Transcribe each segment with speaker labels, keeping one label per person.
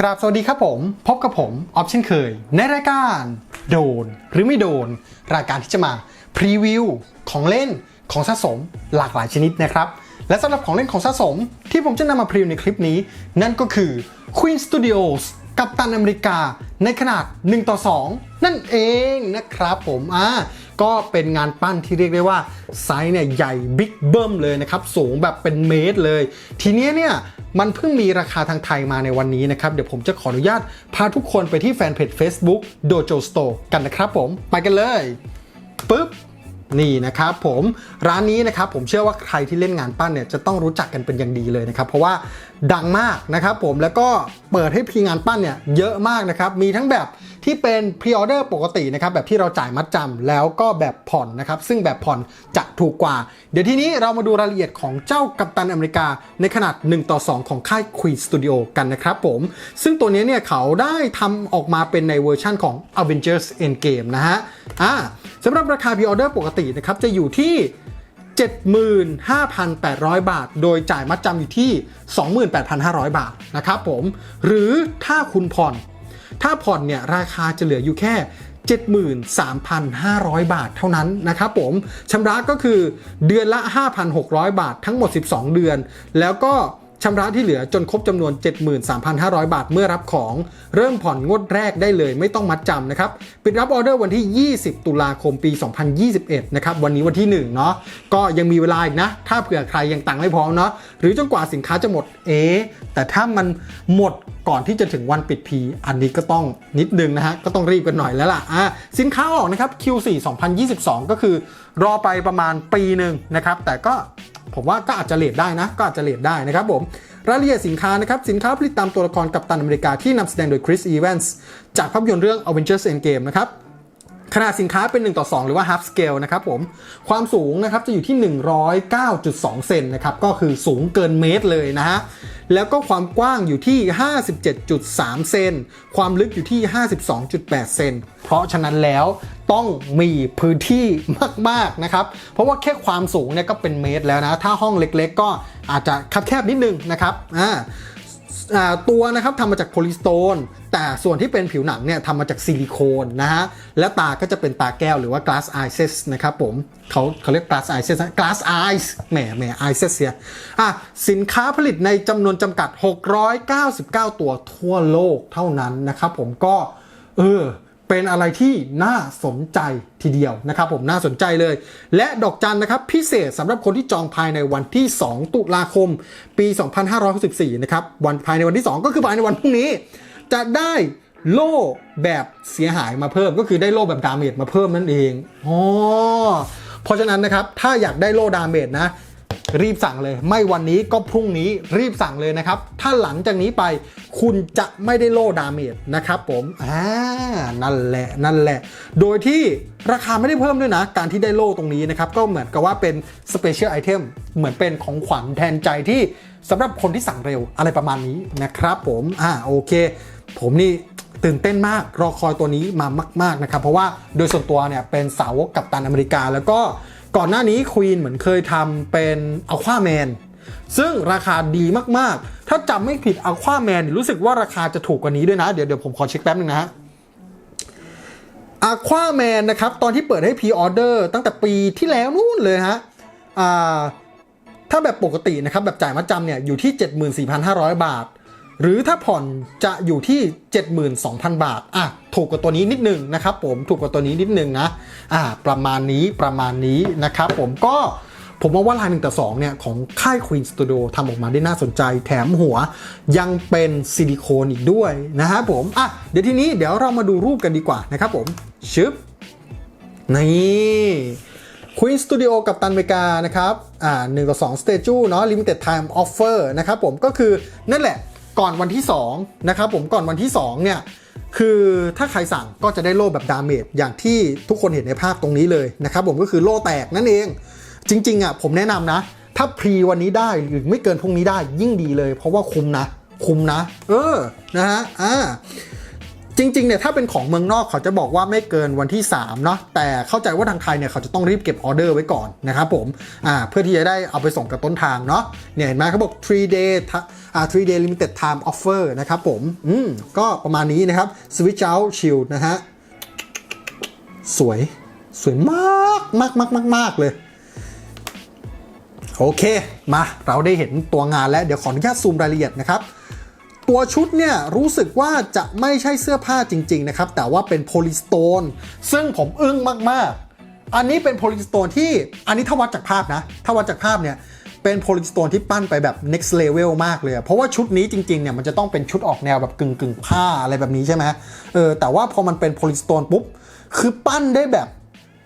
Speaker 1: กราบสวัสดีครับผม พบกับผม ออฟเช่นเคย ในรายการโดนหรือไม่โดน รายการที่จะมาพรีวิวของเล่นของสะสมหลากหลายชนิดนะครับ และสำหรับของเล่นของสะสมที่ผมจะนำมาพรีวิวในคลิปนี้ นั่นก็คือ Queen Studios กับตันอเมริกาในขนาด 1 ต่อ 2 นั่นเองนะครับผมอ่าก็เป็นงานปั้นที่เรียกได้ว่าไซส์เนี่ยใหญ่บิ๊กเบิ้มเลยนะครับ สูงแบบเป็นเมตรเลย ทีเนี้ยเนี่ย มันเพิ่งมีราคาทางไทยมาในวันนี้นะครับ เดี๋ยวผมจะขออนุญาตพาทุกคนไปที่แฟนเพจ Facebook Dojo Store กันนะครับผม ไปกันเลยปึ๊บ นี่นะครับผมร้านนี้นะครับผมเชื่อว่าใครที่เล่นงานปั้นเนี่ยจะต้องรู้จักกันเป็นอย่างดีเลยนะครับ เพราะว่าดังมากนะครับผมแล้วก็เปิดให้พรีงานปั้นเนี่ยเยอะมากนะครับมีทั้งแบบที่เป็นพรีออเดอร์ปกตินะครับแบบที่เราจ่ายมัดจำแล้วก็แบบผ่อนนะครับซึ่งแบบผ่อนจะถูกกว่า เดี๋ยวทีนี้เรามาดูรายละเอียดของเจ้ากัปตันอเมริกาในขนาด 1 ต่อ 2 ของค่าย Queen Studio กันนะครับผม ซึ่งตัวนี้เนี่ยเขาได้ทำออกมาเป็นในเวอร์ชั่นของ Avengers Endgame นะฮะอ่า สำหรับราคาพรีออเดอร์ปกตินะครับจะอยู่ที่ 75,800 บาท โดยจ่ายมัดจำอยู่ที่ 28,500 บาทนะครับผม หรือถ้าคุณผ่อน ถ้าผ่อนเนี่ยราคาจะเหลืออยู่แค่73,500 บาทเท่านั้นนะครับผมชำระก็คือเดือนละ 5,600 บาททั้งหมด 12 เดือน แล้วก็ ชำระที่เหลือจนครบจำนวน 73,500 บาทเมื่อรับของ เริ่มผ่อนงวดแรกได้เลยไม่ต้องมัดจำนะครับ ปิดรับออเดอร์วันที่ 20 ตุลาคมปี 2021 นะครับ วันนี้วันที่ 1 เนาะก็ยังมีเวลาอีกนะ ถ้าเผื่อใครยังตังค์ไม่พร้อมเนาะหรือจนกว่าสินค้าจะหมดเอ๊แต่ถ้ามันหมดก่อนที่จะถึงวันปิดพีอันนี้ก็ต้องนิดนึงนะฮะก็ต้องรีบกันหน่อยแล้วล่ะอะสินค้าออกนะครับ Q4 2022 ก็คือรอไปประมาณปีหนึ่งนะครับแต่ก็ ผมว่าก็อาจจะเลทได้นะ ก็อาจจะเลทได้นะครับผมรายละเอียดสินค้านะครับ สินค้าผลิตตามตัวละครกัปตันอเมริกาที่นำแสดงโดยคริสอีแวนส์จากภาพยนตร์เรื่อง Avengers Endgame นะครับ ขนาดสินค้าเป็น 1 ต่อ 2 หรือว่า half scale นะครับผม ความสูงนะครับจะอยู่ที่ 109.2 เซนนะครับ ก็คือสูงเกินเมตรเลยนะฮะ แล้วก็ความกว้างอยู่ที่ 57.3 เซน ความลึกอยู่ที่ 52.8 เซน เพราะฉะนั้นแล้วต้องมีพื้นที่มากๆนะครับ เพราะว่าแค่ความสูงเนี่ยก็เป็นเมตรแล้วนะ ถ้าห้องเล็กๆ ก็อาจจะคับแคบนิดนึงนะครับ อ่าอ่า ตัวนะครับทำมาจากโพลีสโตนแต่ส่วนที่เป็นผิวหนังเนี่ยทำมาจากซิลิโคนนะฮะและตาก็จะเป็นตาแก้วหรือว่า glass eyes นะครับผมเขาเขาเรียก glass eyes glass eyes แหมแหม eyes เสียอะสินค้าผลิตในจำนวนจำกัด 699 ตัวทั่วโลกเท่านั้นนะครับผมก็เออ เป็นอะไรที่น่าสนใจทีเดียวนะครับผมน่าสนใจเลย และดอกจันนะครับพิเศษสำหรับคนที่จองภายในวันที่ 2 ตุลาคม ปี 2564นะครับวันภายในวันที่ 2 ก็คือภายในวันพรุ่งนี้ จะได้โล่แบบเสียหายมาเพิ่ม ก็คือได้โล่แบบดาเมจมาเพิ่มนั่นเองอ๋อเพราะฉะนั้นนะครับถ้าอยากได้โล่ดาเมจนะ รีบสั่งเลย ไม่วันนี้ก็พรุ่งนี้รีบสั่งเลยนะครับ ถ้าหลังจากนี้ไปคุณจะไม่ได้โล่ดาเมจนะครับผมอ่านั่นแหละนั่นแหละ โดยที่ราคาไม่ได้เพิ่มด้วยนะ การที่ได้โล่ตรงนี้นะครับ ก็เหมือนกับว่าเป็นสเปเชียลไอเทมเหมือนเป็นของขวัญแทนใจที่สำหรับคนที่สั่งเร็วอะไรประมาณนี้นะครับผมอ่าโอเค ผมนี่ตื่นเต้นมากรอคอยตัวนี้มามาก ๆนะครับ เพราะว่าโดยส่วนตัวเนี่ยเป็นสาวกกัปตันอเมริกาแล้วก็ ก่อนหน้านี้ควีนเหมือนเคยทำเป็นอัลควาแมนซึ่งราคาดีมากๆ ถ้าจำไม่ผิดอัลควาแมนรู้สึกว่าราคาจะถูกกว่านี้ด้วยนะ เดี๋ยวเดี๋ยวผมขอเช็คแป๊บนึงนะฮะอัลควาแมนนะครับ ตอนที่เปิดให้พรีออเดอร์ตั้งแต่ปีที่แล้วนู่นเลยฮะอ่าถ้าแบบปกตินะครับ แบบจ่ายมัดจำเนี่ยอยู่ที่ 74,500 บาท หรือถ้าผ่อนจะอยู่ที่ 72,000 บาท อะ ถูกกว่าตัวนี้นิดนึงนะครับผมถูกกว่าตัวนี้นิดนึงนะ อ่า ประมาณนี้ประมาณนี้นะครับผมก็ผมว่าว่าลายหนึ่งต่อสองเนี่ย ของค่าย Queen Studio ทำออกมาได้น่าสนใจ แถมหัวยังเป็นซิลิโคนอีกด้วยนะครับผม อะ เดี๋ยวทีนี้เดี๋ยวเรามาดูรูปกันดีกว่านะครับผม ชึบ นี่ Queen Studio กับตันเมกานะครับ อ่าหนึ่งต่อสอง Statue เนาะ Limited Time Offer นะครับผมก็คือนั่นแหละ ก่อนวันที่2นะครับผมก่อนวันที่2เนี่ยคือถ้าใครสั่งก็จะได้โล่แบบดาเมจอย่างที่ทุกคนเห็นในภาพตรงนี้เลยนะครับผมก็คือโล่แตกนั่นเอง จริงๆอะผมแนะนำนะ ถ้าพรีวันนี้ได้หรือไม่เกินพรุ่งนี้ได้ยิ่งดีเลย เพราะว่าคุ้มนะ คุ้มนะ เออนะฮะอ่า จริงๆเนี่ยถ้าเป็นของเมืองนอกเขาจะบอกว่าไม่เกินวันที่3เนาะแต่เข้าใจว่าทางไทยเนี่ยเขาจะต้องรีบเก็บออเดอร์ไว้ก่อนนะครับผมอ่าเพื่อที่จะได้เอาไปส่งกับต้นทางเนาะเนี่ยเห็นไหมเขาบอก3 day อ่า3 day limited time offer นะครับผมอืมก็ประมาณนี้นะครับ switch out shield นะฮะสวยสวยมากมากมากมากมากเลยโอเค มาเราได้เห็นตัวงานแล้ว เดี๋ยวขออนุญาตซูมรายละเอียดนะครับ ตัวชุดเนี่ยรู้สึกว่าจะไม่ใช่เสื้อผ้าจริง ๆ นะครับ แต่ว่าเป็นโพลีสโตนซึ่งผมอึ้งมากๆ อันนี้เป็นโพลีสโตนที่อันนี้ถ้าวัดจากภาพนะ ถ้าวัดจากภาพเนี่ยเป็นโพลีสโตนที่ปั้นไปแบบ next level มากเลย เพราะว่าชุดนี้จริง ๆ เนี่ยมันจะต้องเป็นชุดออกแนวแบบกึ่งกึ่งๆผ้าอะไรแบบนี้ใช่ไหมเออแต่ว่าพอมันเป็นโพลีสโตนปุ๊บ คือปั้นได้แบบ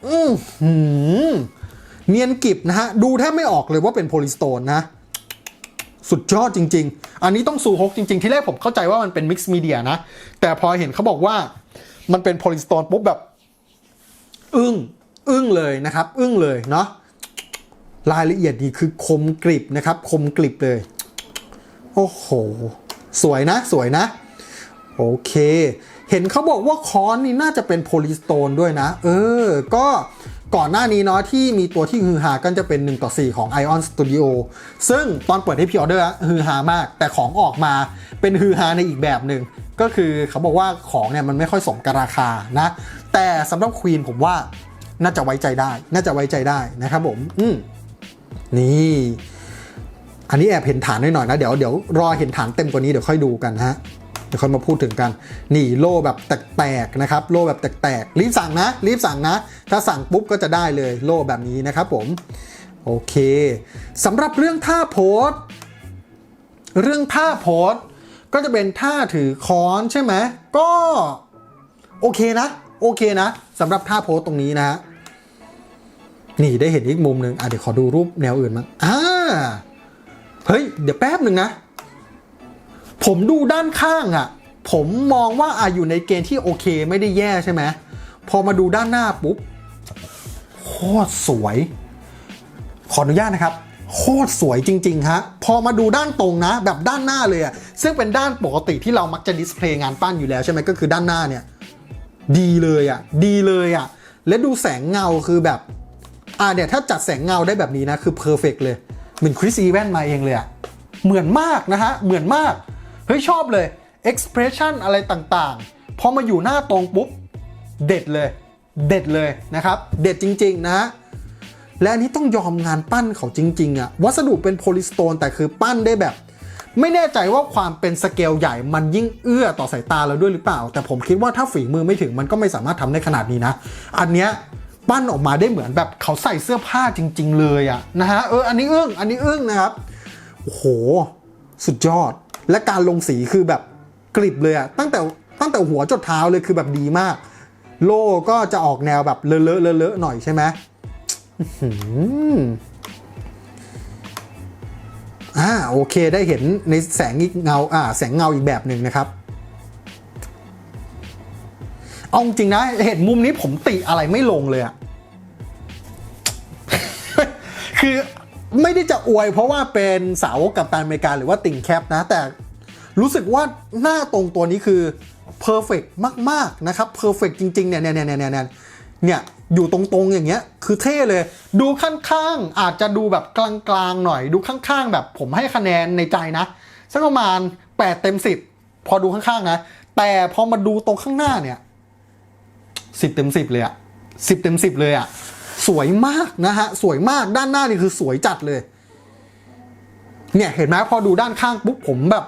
Speaker 1: อือหือเนียนกิบนะฮะ ดูแทบไม่ออกเลยว่าเป็นโพลีสโตนนะ สุดยอดจริง ๆ อันนี้ต้องซูฮกจริง ๆ ที่แรกผมเข้าใจว่ามันเป็นมิกซ์มีเดียนะ แต่พอเห็นเขาบอกว่ามันเป็นโพลีสโตนปุ๊บแบบ อึ้ง อึ้งเลยนะครับ อึ้งเลยเนาะรายละเอียดดีคือคมกริบนะครับ คมกริบเลย โอ้โห สวยนะ สวยนะ โอเค เห็นเขาบอกว่าคอนนี่น่าจะเป็นโพลีสโตนด้วยนะ เออ ก็ ก่อนหน้านี้เนาะที่มีตัวที่ฮือฮาก็จะเป็น 1 ต่อ 4 ของ Ion Studio ซึ่งตอนเปิดให้พิออเดอร์ฮือฮามาก แต่ของออกมาเป็นฮือฮาในอีกแบบหนึ่งก็คือเขาบอกว่าของเนี่ยมันไม่ค่อยสมกับราคานะ แต่สำหรับควีนผมว่าน่าจะไว้ใจได้ น่าจะไว้ใจได้นะครับผมอืมนี่อันนี้แอบเห็นฐานหน่อยๆนะ เดี๋ยวเดี๋ยวรอเห็นฐานเต็มกว่านี้เดี๋ยวค่อยดูกันฮะ เดี๋ยวค่อยมาพูดถึงกัน นี่โล่แบบแตกๆนะครับ โล่แบบแตกๆ รีบสั่งนะ รีบสั่งนะ ถ้าสั่งปุ๊บก็จะได้เลยโล่แบบนี้นะครับผม โอเคสำหรับเรื่องท่าโพสเรื่องท่าโพสก็จะเป็นท่าถือค้อนใช่ไหม ก็โอเคนะ โอเคนะสำหรับท่าโพสต์ตรงนี้นะฮะนี่ได้เห็นอีกมุมหนึ่งอะเดี๋ยวขอดูรูปแนวอื่นมั้งอ่า เฮ้ย เดี๋ยวแป๊บหนึ่งนะ ผมดูด้านข้างอะ่ะ ผมมองว่าอะอยู่ในเกณฑ์ที่โอเคไม่ได้แย่ใช่ไหมพอมาดูด้านหน้าปุ๊บโคตรสวย ขออนุญาตนะครับ โคตรสวยจริง ๆ ฮะ พอมาดูด้านตรงนะ แบบด้านหน้าเลยอะซึ่งเป็นด้านปกติที่เรามักจะดิสเพลย์งานปั้นอยู่แล้วใช่ไหมก็คือด้านหน้าเนี่ย ดีเลยอะดีเลยอะและดูแสงเงาคือแบบ อ่าเนี่ยถ้าจัดแสงเงาได้แบบนี้นะ คือเพอร์เฟกเลย เหมือนคริสอีแวนมาเองเลยอะเหมือนมากนะฮะ เหมือนมาก ฮ้ยชอบเลย expression อะไรต่างๆ พอมาอยู่หน้าตรงปุ๊บ เด็ดเลย เด็ดเลยนะครับ เด็ดจริง ๆ นะ และอันนี้ต้องยอมงานปั้นเขาจริง ๆอะวัสดุเป็นโพลิสโตนแต่คือปั้นได้แบบ ไม่แน่ใจว่าความเป็นสเกลใหญ่มันยิ่งเอื้อต่อสายตาเราด้วยหรือเปล่า แต่ผมคิดว่าถ้าฝีมือไม่ถึงมันก็ไม่สามารถทำได้ขนาดนี้นะ อันเนี้ยปั้นออกมาได้เหมือนแบบเขาใส่เสื้อผ้าจริง ๆ เลยอะนะฮะเอออันนี้อึ้งอันนี้อึ้งนะครับโอ้โห สุดยอด และการลงสีคือแบบกริบเลยอะตั้งแต่ตั้งแต่หัวจดเท้าเลยคือแบบดีมาก โลก็จะออกแนวแบบเลอะเลอะเลอะเลอะหน่อยใช่ไหมอื้อหืออ่าโอเคได้เห็นในแสงอีกเงาอ่าแสงเงาอีกแบบหนึ่งนะครับเอาจริงนะเห็นมุมนี้ผมติอะไรไม่ลงเลยอะคือ ไม่ได้จะอวยเพราะว่าเป็นสาวกับตันอเมริกาหรือว่าติ่งแคปนะ แต่รู้สึกว่าหน้าตรงตัวนี้คือเพอร์เฟกมาก ๆ นะครับเพอร์เฟกจริง ๆ เนี่ยเนี่ยเนี่ยเนี่ยเนี่ยเนี่ยอยู่ตรงๆอย่างเงี้ย คือเท่เลย ดูข้างๆ อาจจะดูแบบกลางๆหน่อย ดูข้างๆ แบบผมให้คะแนนในใจนะสักประมาณ 8 เต็ม 10 พอดูข้างๆ นะ แต่พอมาดูตรงข้างหน้าเนี่ย 10 เต็ม 10 เลยอะ10 เต็ม 10 เลยอะ สวยมากนะฮะสวยมากด้านหน้านี่คือสวยจัดเลย เนี่ยเห็นไหมพอดูด้านข้างปุ๊บผมแบบ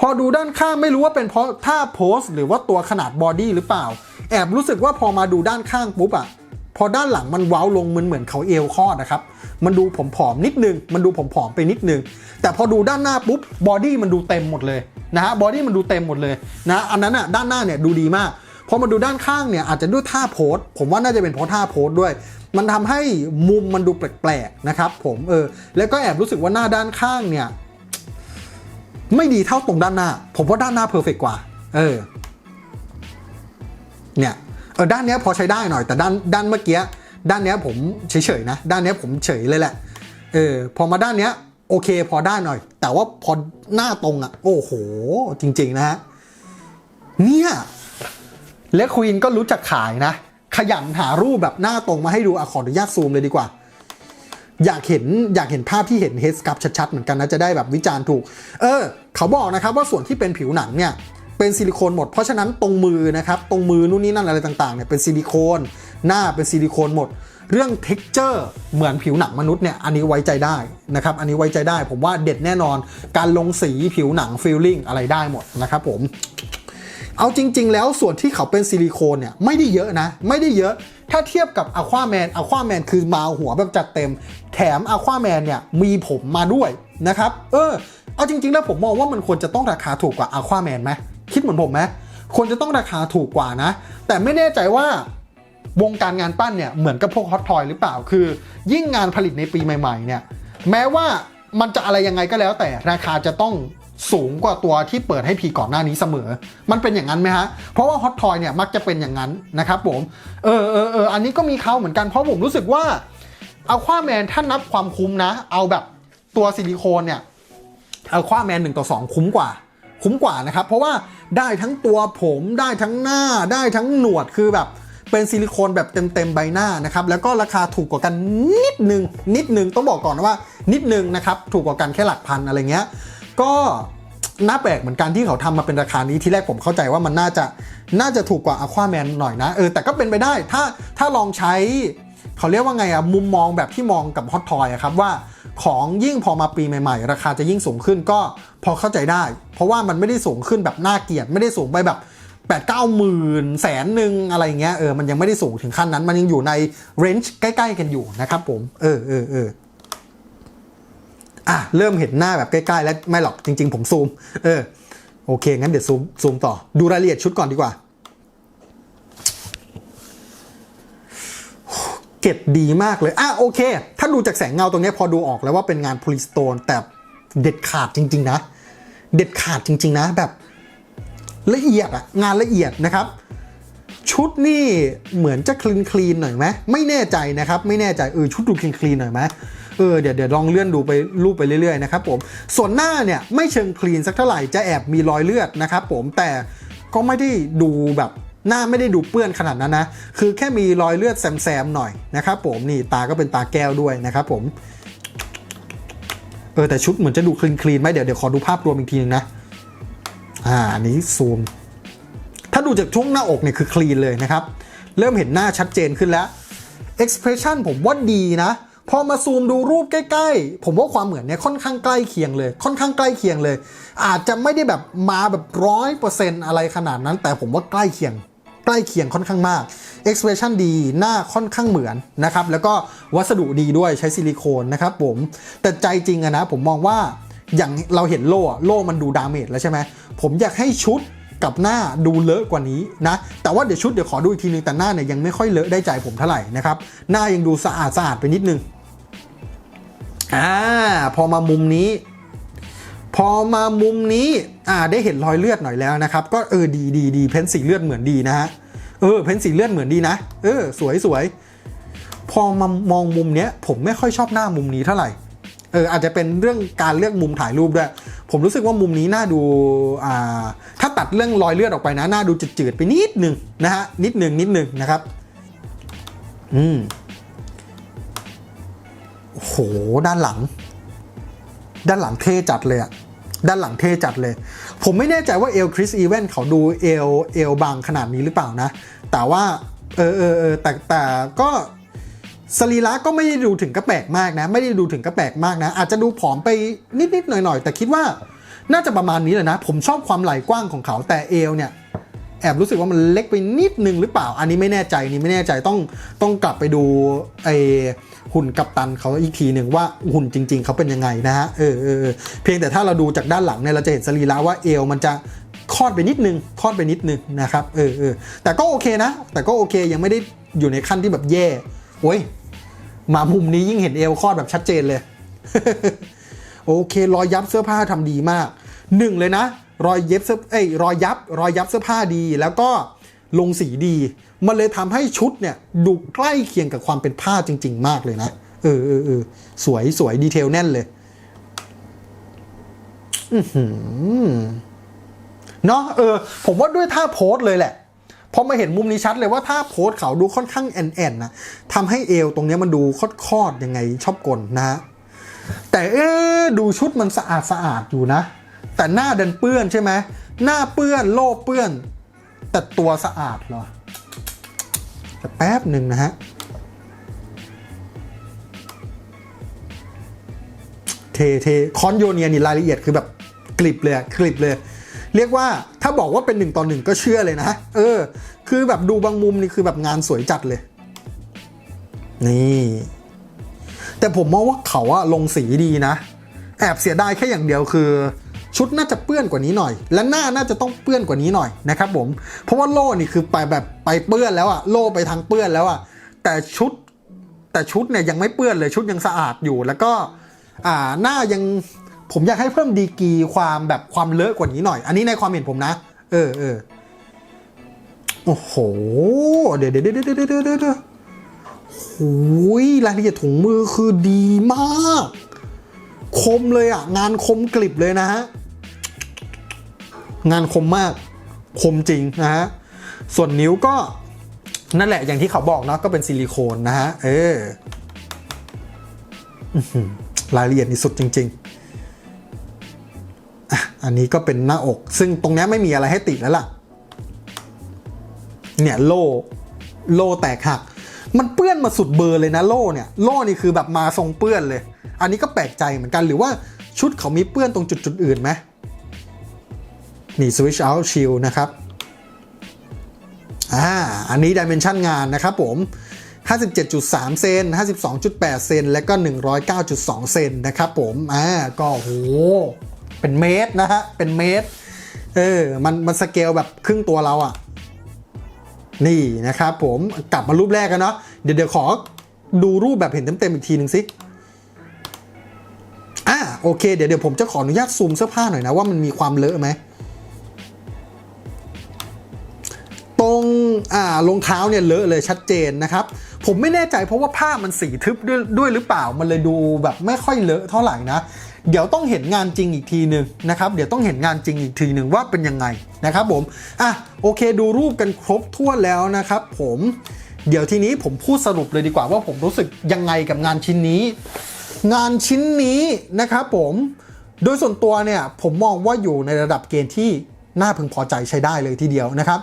Speaker 1: พอดูด้านข้างไม่รู้ว่าเป็นเพราะท่าโพสหรือว่าตัวขนาดบอดี้หรือเปล่า แอบรู้สึกว่าพอมาดูด้านข้างปุ๊บอะพอด้านหลังมันเว้าลงมันเหมือนเขาเอวคอดนะครับ มันดูผอมๆนิดนึง มันดูผอมๆไปนิดนึง แต่พอดูด้านหน้าปุ๊บบอดี้มันดูเต็มหมดเลยนะฮะบอดี้มันดูเต็มหมดเลยนะอันนั้นอะด้านหน้าเนี่ยดูดีมาก พอมาดูด้านข้างเนี่ยอาจจะด้วยท่าโพสผมว่าน่าจะเป็นเพราะท่าโพสด้วย มันทำให้มุมมันดูแปลกๆนะครับผมเออแล้วก็แอบรู้สึกว่าหน้าด้านข้างเนี่ยไม่ดีเท่าตรงด้านหน้า ผมว่าด้านหน้าเพอร์เฟกกว่า เออ เนี่ย เออด้านเนี้ยพอใช้ได้หน่อย แต่ด้านด้านเมื่อกี้ ด้านเนี้ยผมเฉยๆนะ ด้านเนี้ยผมเฉยเลยแหละ เออ พอมาด้านเนี้ย โอเค พอได้หน่อย แต่ว่าพอหน้าตรงอะ โอ้โห จริง ๆ นะฮะ เนี่ย และควีนก็รู้จักขายนะ ขยันหารูปแบบหน้าตรงมาให้ดูอขออนุญาตซูมเลยดีกว่า อยากเห็นอยากเห็นภาพที่เห็นเฮดสกับชัดๆ เหมือนกันนะจะได้แบบวิจารณ์ถูก เออ เขาบอกนะครับว่าส่วนที่เป็นผิวหนังเนี่ยเป็นซิลิโคนหมด เพราะฉะนั้นตรงมือนะครับ ตรงมือนู่นนี่นั่นอะไรต่างๆเนี่ยเป็นซิลิโคน หน้าเป็นซิลิโคนหมด เรื่อง t e x t อร์เหมือนผิวหนังมนุษย์เนี่ยอันนี้ไว้ใจได้นะครับ อันนี้ไว้ใจได้ ผมว่าเด็ดแน่นอน การลงสีผิวหนังฟีลลิ่งอะไรได้หมดนะครับผม เอาจริง ๆ แล้วส่วนที่เขาเป็นซิลิโคนเนี่ยไม่ได้เยอะนะ ไม่ได้เยอะ ถ้าเทียบกับอะควาแมนอะควาแมนคือมาหัวแบบจัดเต็ม แถมอะควาแมนเนี่ยมีผมมาด้วยนะครับ เออ เอาจริง ๆ แล้วผมมองว่ามันควรจะต้องราคาถูกกว่าอะควาแมนไหมคิดเหมือนผมไหมควรจะต้องราคาถูกกว่านะ แต่ไม่แน่ใจว่าวงการงานปั้นเนี่ยเหมือนกับพวกฮอตทอยหรือเปล่า คือ ยิ่งงานผลิตในปีใหม่ ๆ เนี่ย แม้ว่ามันจะอะไรยังไงก็แล้วแต่ราคาจะต้อง สูงกว่าตัวที่เปิดให้พีก่อนหน้านี้เสมอ มันเป็นอย่างนั้นไหมฮะ เพราะว่าฮอตทอยเนี่ยมักจะเป็นอย่างนั้นนะครับผม เออเออเอออันนี้ก็มีเขาเหมือนกัน เพราะผมรู้สึกว่าเอาคว้าแมนถ้านับความคุ้มนะ เอาแบบตัวซิลิโคนเนี่ยเอาคว้าแมนหนึ่งต่อสองคุ้มกว่า คุ้มกว่านะครับ เพราะว่าได้ทั้งตัวผมได้ทั้งหน้าได้ทั้งหนวดคือแบบเป็นซิลิโคนแบบเต็มๆใบหน้านะครับ แล้วก็ราคาถูกกว่ากันนิดนึง นิดนึงต้องบอกก่อนนะว่า นิดนึงนะครับ ถูกกว่ากันแค่หลักพันอะไรเงี้ย ก็น่าแปลกเหมือนกันที่เขาทำมาเป็นราคานี้ที่แรกผมเข้าใจว่ามันน่าจะน่าจะถูกกว่าอควาแมนหน่อยนะเออแต่ก็เป็นไปได้ถ้าถ้าลองใช้ เขาเรียกว่าไงอะมุมมองแบบที่มองกับฮอตทอยครับว่าของยิ่งพอมาปีใหม่ๆ ราคาจะยิ่งสูงขึ้นก็พอเข้าใจได้ เพราะว่ามันไม่ได้สูงขึ้นแบบน่าเกลียดไม่ได้สูงไปแบบ8ปดเก้าหมื่นแสนหนึ่งอะไรเงี้ยเออมันยังไม่ได้สูงถึงขั้นนั้น มันยังอยู่ในเรนจ์ใกล้ ๆ กันอยู่นะครับผม เออเออเออ อะเริ่มเห็นหน้าแบบใกล้ๆ แล้วไม่หรอกจริง ๆ ผมซูม เออ โอเค งั้นเดี๋ยวซูมซูมต่อ ดูรายละเอียดชุดก่อนดีกว่า เก็บดีมากเลย อะโอเค ถ้าดูจากแสงเงาตรงนี้พอดูออกแล้วว่าเป็นงานโพลิสโตนแต่เด็ดขาดจริง ๆ นะ เด็ดขาดจริง ๆ นะแบบละเอียดอะงานละเอียดนะครับ ชุดนี่เหมือนจะคลีนคลีนหน่อยไหมไม่แน่ใจนะครับ ไม่แน่ใจเออชุดดูคลีนคลีนหน่อยไหม เออเดี๋ยวเดี๋ยวลองเลื่อนดูไปรูปไปเรื่อยๆนะครับผมส่วนหน้าเนี่ยไม่เชิงคลีนสักเท่าไหร่จะแอบมีรอยเลือดนะครับผมแต่ก็ไม่ได้ดูแบบหน้าไม่ได้ดูเปื้อนขนาดนั้นนะ คือแค่มีรอยเลือดแซมๆหน่อยนะครับผมนี่ตาก็เป็นตาแก้วด้วยนะครับผม เออแต่ชุดเหมือนจะดูคลีนคลีนไหมเดี๋ยวเดี๋ยวขอดูภาพรวมอีกทีนึงนะ อ่าอันนี้ซูม ถ้าดูจากช่วงหน้าอกเนี่ยคือคลีนเลยนะครับ เริ่มเห็นหน้าชัดเจนขึ้นแล้ว expression ผมว่าดีนะ พอมาซูมดูรูปใกล้ๆ ผมว่าความเหมือนเนี่ยค่อนข้างใกล้เคียงเลย ค่อนข้างใกล้เคียงเลย อาจจะไม่ได้แบบมาแบบร้อยเปอร์เซ็นต์อะไรขนาดนั้น แต่ผมว่าใกล้เคียง ใกล้เคียงค่อนข้างมาก expression ดี หน้าค่อนข้างเหมือนนะครับ แล้วก็วัสดุดีด้วยใช้ซิลิโคนนะครับผม แต่ใจจริงอะนะ ผมมองว่าอย่างเราเห็นโล่โล่มันดูดาเมจแล้วใช่ไหม ผมอยากให้ชุดกับหน้าดูเลอะกว่านี้นะ แต่ว่าเดี๋ยวชุดเดี๋ยวขอดูอีกทีนึงแต่หน้าเนี่ยยังไม่ค่อยเลอะได้ใจผมเท่าไหร่นะครับ หน้ายังดูสะอาดสะอาดไปนิดนึง อ่าพอมามุมนี้ พอมามุมนี้อ่าได้เห็นรอยเลือดหน่อยแล้วนะครับ ก็เออดีดีดีเพ้นสีเลือดเหมือนดีนะฮะเออเพ้นสีเลือดเหมือนดีนะ เออ สวยสวยพอมามองมุมเนี้ย ผมไม่ค่อยชอบหน้ามุมนี้เท่าไหร่เอออาจจะเป็นเรื่องการเลือกมุมถ่ายรูปด้วย ผมรู้สึกว่ามุมนี้น่าดูอ่าถ้าตัดเรื่องรอยเลือดออกไปนะน่าดูจืดๆไปนิดนึงนะฮะนิดนึงนิดนึงนะครับ อืม โอ้โหด้านหลัง ด้านหลังเท่จัดเลยอะด้านหลังเท่จัดเลย ผมไม่แน่ใจว่าเอลคริสอีเวนเขาดูเอลเอลบางขนาดนี้หรือเปล่านะ แต่ว่า เออเออเออแต่แต่ก็สรีระก็ไม่ได้ดูถึงกระแปลกมากนะ ไม่ได้ดูถึงกระแปลกมากนะ อาจจะดูผอมไปนิดๆหน่อยๆ แต่คิดว่าน่าจะประมาณนี้เลยนะ ผมชอบความไหล่กว้างของเขาแต่เอลเนี่ย แอบรู้สึกว่ามันเล็กไปนิดนึงหรือเปล่า อันนี้ไม่แน่ใจนี่ไม่แน่ใจต้องต้องกลับไปดูไอหุ่นกัปตันเขาอีกทีหนึ่งว่าหุ่นจริง ๆเขาเป็นยังไงนะฮะเออเออเพียงแต่ถ้าเราดูจากด้านหลังเนี่ยเราจะเห็นสรีระว่าเอวมันจะคลอดไปนิดนึงคลอดไปนิดนึงนะครับเออเออแต่ก็โอเคนะ แต่ก็โอเคยังไม่ได้อยู่ในขั้นที่แบบแย่โอ้ยมามุมนี้ยิ่งเห็นเอวคลอดแบบชัดเจนเลย โอเครอยยับเสื้อผ้าทำดีมากหนึ่งเลยนะ รอยเย็บเสื้อเอ้ยรอยยับ รอยยับเสื้อผ้าดี แล้วก็ลงสีดี มันเลยทำให้ชุดเนี่ยดูใกล้เคียงกับความเป็นผ้าจริง ๆ มากเลยนะ เออเออเออสวยสวยดีเทลแน่นเลยอือหือเนาะเออ ผมว่าด้วยท่าโพสเลยแหละพอมาเห็นมุมนี้ชัดเลยว่าถ้าโพสเขาดูค่อนข้างแอนแอนนะทำให้เอวตรงเนี้ยมันดูคอดๆยังไงชอบกลนะฮะแต่เอ๊ะดูชุดมันสะอาดสะอาดอยู่นะ แต่หน้าเดินเปื้อนใช่ไหมหน้าเปื้อนโล่เปื้อน แต่ตัวสะอาดเหรอแต่แป๊บหนึ่งนะฮะเทเทคอนโยเนียนี่รายละเอียดคือแบบกลิบเลยกลิบเลย เรียกว่าถ้าบอกว่าเป็นหนึ่งต่อหนึ่งก็เชื่อเลยนะ เออ คือแบบดูบางมุมนี่คือแบบงานสวยจัดเลย นี่ แต่ผมมองว่าเขาอะลงสีดีนะ แอบเสียดายแค่อย่างเดียวคือ ชุดน่าจะเปื้อนกว่านี้หน่อย และหน้าน่าจะต้องเปื้อนกว่านี้หน่อยนะครับผมเพราะว่าโล่นี่คือไปแบบไปเปื้อนแล้วอะโล่ไปทางเปื้อนแล้วอะแต่ชุดแต่ชุดเนี่ยยังไม่เปื้อนเลยชุดยังสะอาดอยู่ แล้วก็อ่าหน้ายังผมอยากให้เพิ่มดีกีความแบบความเลอะกว่านี้หน่อย อันนี้ในความเห็นผมนะ เออเออโอ้โห เดี๋ยวเดี๋ยวเดี๋ยวเดี๋ยวเดี๋ยวเดี๋ยวโอ้ยรายละเอียดถุงมือคือดีมาก คมเลยอะ งานคมกลิบเลยนะฮะ งานคมมาก คมจริงนะฮะ ส่วนนิ้วก็นั่นแหละอย่างที่เขาบอกเนาะก็เป็นซิลิโคนนะฮะ เออรายละเอียดนี่สุดจริง ๆ อันนี้ก็เป็นหน้าอก ซึ่งตรงนี้ไม่มีอะไรให้ติดแล้วล่ะ เนี่ยโล่โล่แตกหัก มันเปื้อนมาสุดเบอร์เลยนะโล่เนี่ยโล่นี่คือแบบมาทรงเปื้อนเลย อันนี้ก็แปลกใจเหมือนกันหรือว่าชุดเขามีเปื้อนตรงจุดๆอื่นไหมนี่ switch out shield นะครับอ่าอันนี้ดิเมนชันงานนะครับผม 57.3 เซน 52.8 เซน และก็ 109.2 เซนนะครับผม อ่า ก็โห เป็นเมตรนะฮะ เป็นเมตร เออ มัน มันสเกลแบบครึ่งตัวเราอะ่ะ นี่นะครับผมกลับมารูปแรกกันเนาะเดี๋ยวเดี๋ยวขอดูรูปแบบเห็นเต็มๆอีกทีหนึ่งสิอ่าโอเคเดี๋ยวเดี๋ยวผมจะขออนุญาตซูมเสื้อผ้าหน่อยนะว่ามันมีความเลอะไหมตรงอ่ารองเท้าเนี่ยเลอะเลยชัดเจนนะครับ ผมไม่แน่ใจเพราะว่าผ้ามันสีทึบด้วยด้วยหรือเปล่ามันเลยดูแบบไม่ค่อยเลอะเท่าไหร่นะ เดี๋ยวต้องเห็นงานจริงอีกทีหนึ่งนะครับ เดี๋ยวต้องเห็นงานจริงอีกทีหนึ่งว่าเป็นยังไงนะครับผม อะโอเคดูรูปกันครบถ้วนแล้วนะครับผมเดี๋ยวทีนี้ผมพูดสรุปเลยดีกว่าว่าผมรู้สึกยังไงกับงานชิ้นนี้ งานชิ้นนี้นะครับผมโดยส่วนตัวเนี่ยผมมองว่าอยู่ในระดับเกณฑ์ที่น่าพึงพอใจใช้ได้เลยทีเดียวนะครับ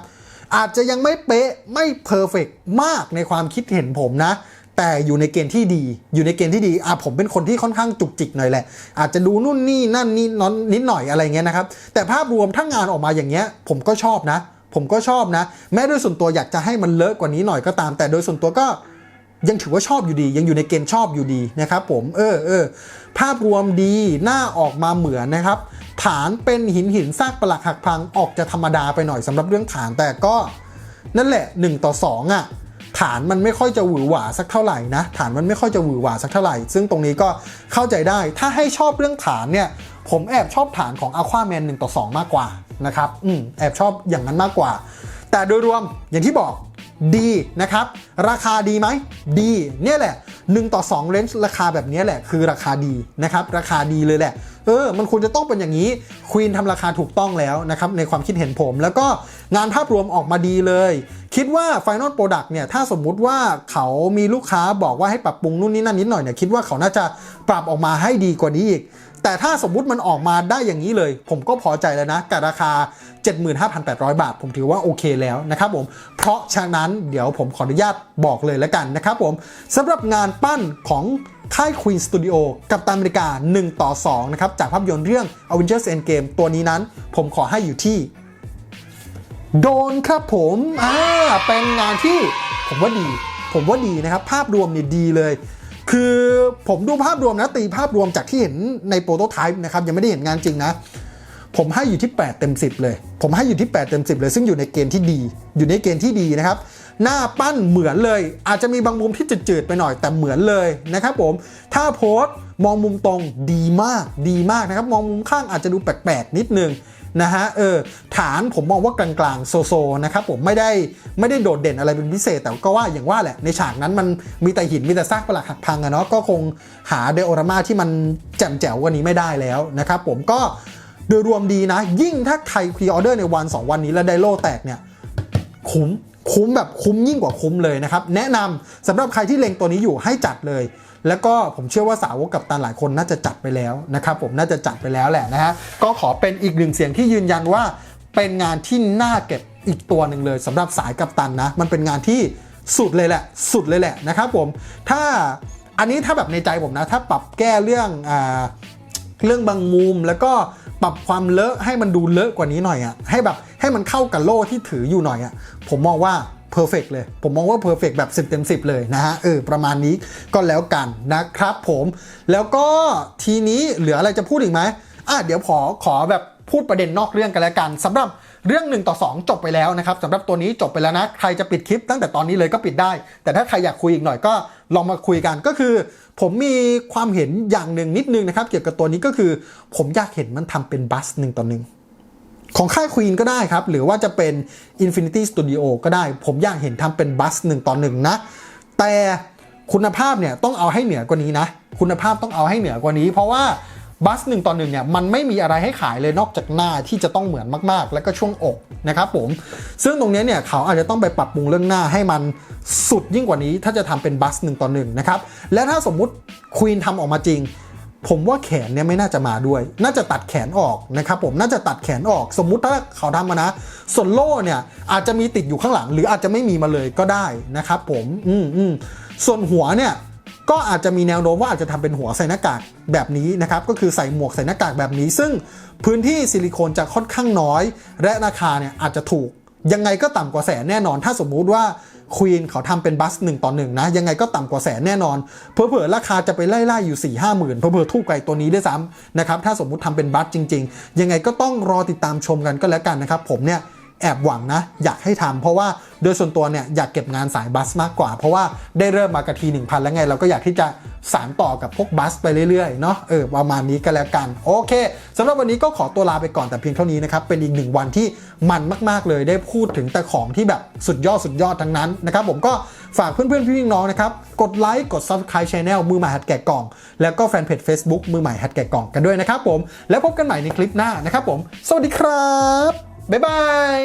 Speaker 1: อาจจะยังไม่เป๊ะไม่เพอร์เฟกมากในความคิดเห็นผมนะ แต่อยู่ในเกณฑ์ที่ดี อยู่ในเกณฑ์ที่ดีอะผมเป็นคนที่ค่อนข้างจุกจิกหน่อยแหละ อาจจะดูนู่นนี่นั่นนี่นอนนิดหน่อยอะไรเงี้ยนะครับ แต่ภาพรวมถ้างานออกมาอย่างเงี้ย ผมก็ชอบนะ ผมก็ชอบนะ แม้โดยส่วนตัวอยากจะให้มันเลอะกว่านี้หน่อยก็ตาม แต่โดยส่วนตัวก็ยังถือว่าชอบอยู่ดี ยังอยู่ในเกณฑ์ชอบอยู่ดีนะครับผมเออเออภาพรวมดีหน้าออกมาเหมือนนะครับ ฐานเป็นหินหินซากปลักหักพังออกจะธรรมดาไปหน่อยสำหรับเรื่องฐานแต่ก็นั่นแหละ 1 ต่อ 2 อะ ฐานมันไม่ค่อยจะหวือหวาสักเท่าไหร่นะฐานมันไม่ค่อยจะหวือหวาสักเท่าไหร่ ซึ่งตรงนี้ก็เข้าใจได้ถ้าให้ชอบเรื่องฐานเนี่ยผมแอบชอบฐานของ Aquaman 1ต่อ2 มากกว่านะครับอืมแอบชอบอย่างนั้นมากกว่า แต่โดยรวมอย่างที่บอกดีนะครับ ราคาดีไหมดีเนี่ยแหละ 1 ต่อ2เลนส์ราคาแบบนี้แหละคือราคาดีนะครับ ราคาดีเลยแหละ เออ มันควรจะต้องเป็นอย่างนี้ควีนทำราคาถูกต้องแล้วนะครับในความคิดเห็นผม แล้วก็งานภาพรวมออกมาดีเลย คิดว่า Final Product เนี่ยถ้าสมมุติว่าเขามีลูกค้าบอกว่าให้ปรับปรุงนู่นนี่นั่นนิดหน่อยเนี่ยคิดว่าเขาน่าจะปรับออกมาให้ดีกว่านี้อีก แต่ถ้าสมมุติมันออกมาได้อย่างนี้เลย ผมก็พอใจแล้วนะกับราคา 75,800 บาท ผมถือว่าโอเคแล้วนะครับผม เพราะฉะนั้นเดี๋ยวผมขออนุญาตบอกเลยแล้วกันนะครับผมสำหรับงานปั้นของค่าย Queen Studio กับตันอเมริกา 1 ต่อ 2 นะครับ จากภาพยนตร์เรื่อง Avengers Endgame ตัวนี้นั้น ผมขอให้อยู่ที่ โดนครับผมอ่าเป็นงานที่ผมว่าดี ผมว่าดีนะครับ ภาพรวมเนี่ยดีเลย คือผมดูภาพรวมนะตีภาพรวมจากที่เห็นในโปรโตไทป์นะครับ ยังไม่ได้เห็นงานจริงนะ ผมให้อยู่ที่ 8 เต็ม 10 เลย ผมให้อยู่ที่ 8 เต็ม 10 เลย ซึ่งอยู่ในเกณฑ์ที่ดี อยู่ในเกณฑ์ที่ดีนะครับ หน้าปั้นเหมือนเลย อาจจะมีบางมุมที่จืดๆไปหน่อยแต่เหมือนเลยนะครับผม ถ้าโพสมองมุมตรงดีมาก ดีมากนะครับ มองมุมข้างอาจจะดูแปลกๆ นิดนึงนะฮะ เออ ฐานผมมองว่ากลางๆ โซโซนะครับผมไม่ได้ไม่ได้โดดเด่นอะไรเป็นพิเศษ แต่ก็ว่าอย่างว่าแหละในฉากนั้นมันมีแต่หินมีแต่ซากปลักหักพังอะเนาะ ก็คงหาเดโอรามาที่มันแจ่มแจ๋วกว่านี้ไม่ได้แล้วนะครับผมก็ โดยรวมดีนะ ยิ่งถ้าใครพรีออเดอร์ในวัน 2 วันนี้แล้วไดโลแตกเนี่ยคุ้มคุ้มแบบคุ้มยิ่งกว่าคุ้มเลยนะครับ แนะนำสำหรับใครที่เล็งตัวนี้อยู่ให้จัดเลย แล้วก็ผมเชื่อว่าสาวกกับตันหลายคนน่าจะจัดไปแล้วนะครับผมน่าจะจัดไปแล้วแหละนะฮะก็ขอเป็นอีกหนึ่งเสียงที่ยืนยันว่าเป็นงานที่น่าเก็บอีกตัวหนึ่งเลยสำหรับสายกับตันนะ มันเป็นงานที่สุดเลยแหละ สุดเลยแหละนะครับผมถ้าอันนี้ถ้าแบบในใจผมนะ ถ้าปรับแก้เรื่องอ่าเรื่องบางมุมแล้วก็ ปรับความเลอะให้มันดูเลอะกว่านี้หน่อยอะ่ะให้แบบให้มันเข้ากับโล่ที่ถืออยู่หน่อยอะ่ะผมมองว่าเพอร์เฟกเลย ผมมองว่าเพอร์เฟกแบบ 10 เต็ม 10 เลยนะฮะ เออ ประมาณนี้ก็แล้วกันนะครับผม แล้วก็ทีนี้เหลืออะไรจะพูดอีกไหมอะเดี๋ยวขอขอแบบพูดประเด็นนอกเรื่องกันแล้วกันสำหรับ เรื่อง1ต่อ 2 จบไปแล้วนะครับสำหรับตัวนี้จบไปแล้วนะใครจะปิดคลิปตั้งแต่ตอนนี้เลยก็ปิดได้ แต่ถ้าใครอยากคุยอีกหน่อยก็ลองมาคุยกันก็คือ ผมมีความเห็นอย่างหนึ่งนิดนึงนะครับ เกี่ยวกับตัวนี้ก็คือ ผมอยากเห็นมันทำเป็นบัสหนึ่งต่อหนึ่งของค่ายควีนก็ได้ครับ หรือว่าจะเป็น Infinity Studio ก็ได้ ผมอยากเห็นทำเป็นบัสหนึ่งต่อหนึ่งนะ แต่คุณภาพเนี่ยต้องเอาให้เหนือกว่านี้นะ คุณภาพต้องเอาให้เหนือกว่านี้ เพราะว่า บัสหนึ่งต่อหนึ่งเนี่ยมันไม่มีอะไรให้ขายเลยนอกจากหน้าที่จะต้องเหมือนมากๆ แล้วก็ช่วงอกนะครับผม ซึ่งตรงนี้เนี่ยเขาอาจจะต้องไปปรับปรุงเรื่องหน้าให้มันสุดยิ่งกว่านี้ ถ้าจะทำเป็นบัสหนึ่งต่อหนึ่งนะครับ และถ้าสมมุติควีนทำออกมาจริง ผมว่าแขนเนี่ยไม่น่าจะมาด้วย น่าจะตัดแขนออกนะครับผมน่าจะตัดแขนออกสมมุติถ้าเขาทำมานะ ส่วนโล่เนี่ยอาจจะมีติดอยู่ข้างหลัง หรืออาจจะไม่มีมาเลยก็ได้นะครับผมอืมอืมส่วนหัวเนี่ย ก็อาจจะมีแนวโน้มว่าอาจจะทำเป็นหัวใส่หน้ากากแบบนี้นะครับ ก็คือใส่หมวกใส่หน้ากากแบบนี้ ซึ่งพื้นที่ซิลิโคนจะค่อนข้างน้อย และราคาเนี่ยอาจจะถูก ยังไงก็ต่ำกว่าแสนแน่นอน ถ้าสมมุติว่าควีนเขาทำเป็นบัสหนึ่งต่อหนึ่งนะ ยังไงก็ต่ำกว่าแสนแน่นอน เผื่อๆราคาจะไปไล่ๆอยู่4ี่ห้าหมื่นเผื่อๆถูกไกลตัวนี้ด้วยซ้ำนะครับถ้าสมมุติทำเป็นบัสจริง ๆ ยังไงก็ต้องรอติดตามชมกันก็แล้วกันนะครับผมเนี่ย แอบหวังนะ อยากให้ทำเพราะว่าโดยส่วนตัวเนี่ยอยากเก็บงานสายบัสมากกว่า เพราะว่าได้เริ่มมากะที 1,000 แล้วไง เราก็อยากที่จะสานต่อกับพวกบัสไปเรื่อยๆเนาะเออประมาณนี้ก็แล้วกัน โอเคสำหรับวันนี้ก็ขอตัวลาไปก่อนแต่เพียงเท่านี้นะครับ เป็นอีกหนึ่งวันที่มันมากๆเลยได้พูดถึงแต่ของที่แบบสุดยอดสุดยอดทั้งนั้นนะครับผมก็ฝากเพื่อนๆพี่น้องนะครับ กดไลค์กด subscribe channel มือใหม่หัดแกะกล่อง แล้วก็แฟนเพจ Facebook มือใหม่หัดแกะกล่องกันด้วยนะครับผมแล้วพบกันใหม่ในคลิปหน้านะครับผม สวัสดีครับ บ๊ายบาย